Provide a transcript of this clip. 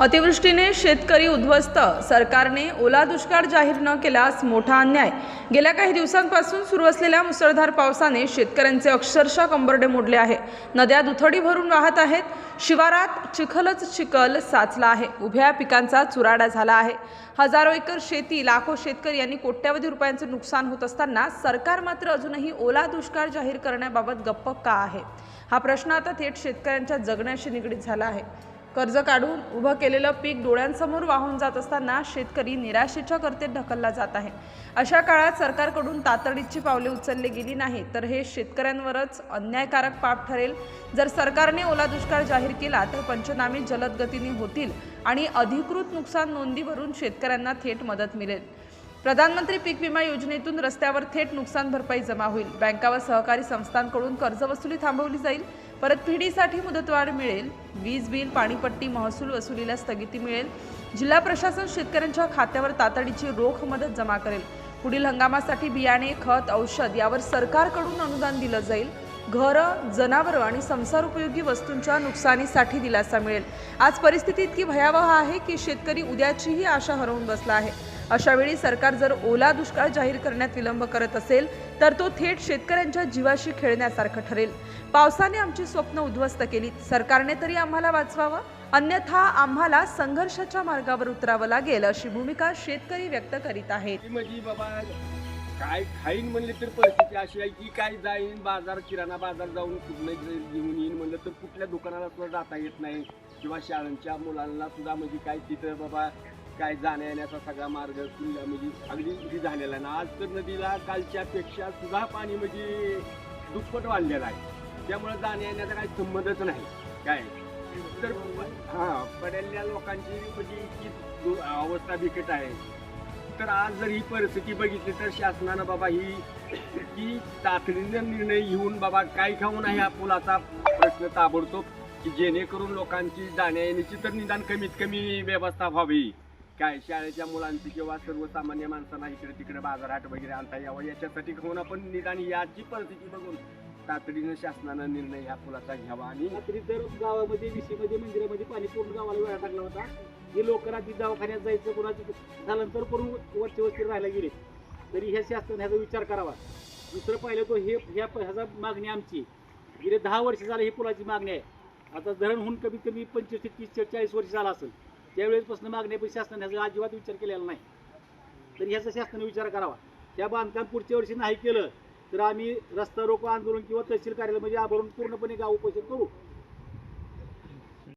अतिवृष्टीने शेतकरी उद्ध्वस्त. सरकारने ओला दुष्काळ जाहीर न केल्यास मोठा अन्याय. गेल्या काही दिवसांपासून सुरू असलेल्या मुसळधार पावसाने शेतकऱ्यांचे अक्षरशः कंबरडे मोडले आहे. नद्या दुथडी भरून वाहत आहेत. शिवारात चिखलच चिखल साचला आहे. उभ्या पिकांचा चुराडा झाला आहे. हजारो एकर शेती लाखो शेतकरी यांनी कोट्यावधी रुपयांचे नुकसान होत असताना सरकार मात्र अजूनही ओला दुष्काळ जाहीर करण्याबाबत गप्प का आहे? हा प्रश्न आता थेट शेतकऱ्यांच्या जगण्याशी निगडीत झाला आहे. कर्ज काढून उभं केलेलं पीक डोळ्यांसमोर वाहून जात असताना शेतकरी निराशेच्या कर्तेत ढकलला जात आहे. अशा काळात सरकारकडून तातडीची पावले उचलली गेली नाही तर हे शेतकऱ्यांवरच अन्यायकारक पाप ठरेल. जर सरकारने ओला दुष्काळ जाहीर केला तर पंचनामे जलद गतीने होतील आणि अधिकृत नुकसान नोंदीवरून शेतकऱ्यांना थेट मदत मिळेल. प्रधानमंत्री पीक विमा योजनेतून रस्त्यावर थेट नुकसान भरपाई जमा होईल. बँका व सहकारी संस्थांकडून कर्जवसुली थांबवली जाईल. परतफेडीसाठी मुदतवाढ मिळेल. वीज बिल पाणीपट्टी महसूल वसुलीला स्थगिती मिळेल. जिल्हा प्रशासन शेतकऱ्यांच्या खात्यावर तातडीची रोख मदत जमा करेल. पुढील हंगामासाठी बियाणे खत औषध यावर सरकारकडून अनुदान दिलं जाईल. घरं जनावरं आणि संसार उपयोगी वस्तूंच्या नुकसानीसाठी दिलासा मिळेल. आज परिस्थिती इतकी भयावह आहे की शेतकरी उद्याचीही आशा हरवून बसला आहे. अशावेळी सरकार जर ओला दुष्काळ जाहीर करण्यात विलंब करत असेल तर तो थेट शेतकऱ्यांच्या जीवाशी खेळण्यासारखं ठरेल. पावसाने आमची स्वप्न उद्ध्वस्त केली सरकारने तरी आम्हाला वाचवावं? अन्यथा आम्हाला संघर्षाच्या मार्गावर उतरावं लागेल अशी भूमिका शेतकरी व्यक्त करीत आहेत. बाबा काय खाईन म्हणले तर परिस्थिती अशी आहे की काय जाईन बाजार किराणा बाजार जाऊन कुठलं घेऊन येईन म्हणलं तर कुठल्या दुकानाला सुद्धा जाता येत नाही. किंवा शाळांच्या मुलांना सुद्धा म्हणजे काय तिथं बाबा काय जाण्या येण्याचा सगळा मार्ग किल्ला म्हणजे अगदी हे झालेला आहे. ना आज तर नदीला कालच्या पेक्षा सुद्धा पाणी म्हणजे दुप्पट वाढलेलं आहे. त्यामुळे जाण्या येण्याचा काही संबंधच नाही. काय? तर हा पडलेल्या लोकांची म्हणजे इतकी अवस्था बिकट आहे. तर आज जर ही परिस्थिती बघितली तर शासनानं बाबा ही की तातडीनं निर्णय घेऊन बाबा काय खाऊन आहे हा पुलाचा प्रश्न ताबडतोब की जेणेकरून लोकांची जाण्या येण्याची तर निदान कमीत कमी व्यवस्था व्हावी. काय शाळेच्या मुलांची किंवा सर्वसामान्य माणसांना इकडे तिकडे बाजारहाट वगैरे आणता यावं याच्यासाठी होऊन आपण निदान याची परिस्थिती बघून तातडीनं शासनानं निर्णय ह्या पुलाचा घ्यावा. आणि रात्री तर गावामध्ये विशीमध्ये मंदिरामध्ये पाणी पूर्ण गावाला वेळा टाकला होता. हे लोक रात्री दवाखान्यात जायचं कोणाचं तर करून वरचे वस्ती राहायला गेले. तरी ह्या शासनाने ह्याचा विचार करावा. दुसरं पाहिलं तो हे ह्या ह्याचा मागणी आमची. गेले दहा वर्ष झालं ही पुलाची मागणी आहे. आता धरणहून कमीत कमी पंचवीस ते तीस चाळीस वर्ष झाला असेल. त्यावेळेसपासून मागणी पण शासनाने ह्याचा अजिबात विचार केलेला नाही. तर ह्याचा शासनाने विचार करावा. त्या बांधकाम पुढच्या वर्षी नाही केलं तर आम्ही रस्ता रोको आंदोलन किंवा तहसील कार्यालय म्हणजे आभरून पूर्णपणे गाव उपोषण करू.